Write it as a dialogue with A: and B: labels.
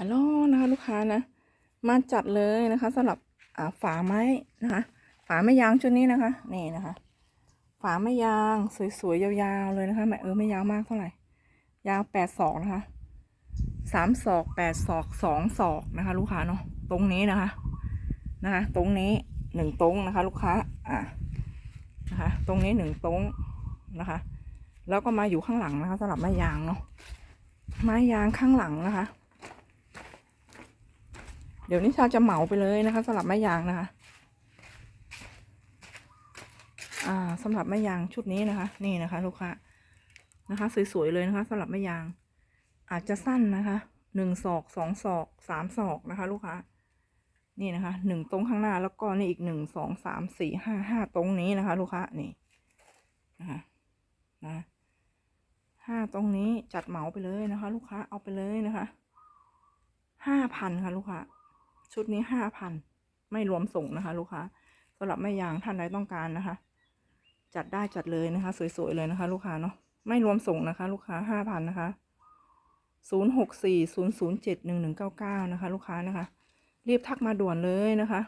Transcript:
A: ฮัลโหลนะคะลูกค้านะ มาจัดเลยนะคะสำหรับอ่าฝาไม้นะคะ ฝาไม้ยางชุดนี้นะคะ นี่นะคะ ฝาไม้ยางสวยๆยาวๆเลยนะคะไม่เออไม่ยาวมากเท่าไหร่ ยาวแปดศอกนะคะสามศอกแปดศอกสองศอกนะคะ ลูกค้าเนาะตรงนี้นะคะ นะคะ ตรงนี้หนึ่งตรงนะคะ ลูกค้าอะนะคะ ตรงนี้หนึ่งตรงนะคะ แล้วก็มาอยู่ข้างหลังนะคะสำหรับไม้ยางเนาะไม้ยางข้างหลังนะคะ เดี๋ยวนิชาจะเหมาไปเลยนะคะสำหรับไม้ยางนะคะ อ่าสำหรับไม้ยางชุดนี้นะคะ นี่นะคะ ลูกค้านะคะ สวยๆเลยนะคะสำหรับไม้ยาง อาจจะสั้นนะคะหนึ่งศอกสองศอกสามศอกนะคะ ลูกค้านี่นะคะหนึ่งตรงข้างหน้าแล้วก็นี่อีกหนึ่งสองสามสี่ห้าห้าตรงนี้นะคะ ลูกค้านี่นะคะนะห้าตรงนี้จัดเหมาไปเลยนะคะ ลูกค้าเอาไปเลยนะคะห้าพันค่ะ ลูกค้า ชุดนี้ห้าพันไม่รวมส่งนะคะ ลูกค้าสำหรับแม่ยางท่านใดต้องการนะคะ จัดได้จัดเลยนะคะ สวยๆเลยนะคะ ลูกค้าเนาะไม่รวมส่งนะคะ ลูกค้าห้าพันนะคะศูนย์หกสี่ศูนย์ศูนย์เจ็ดหนึ่งหนึ่งเก้าเก้านะคะ ลูกค้านะคะ รีบทักมาด่วนเลยนะคะ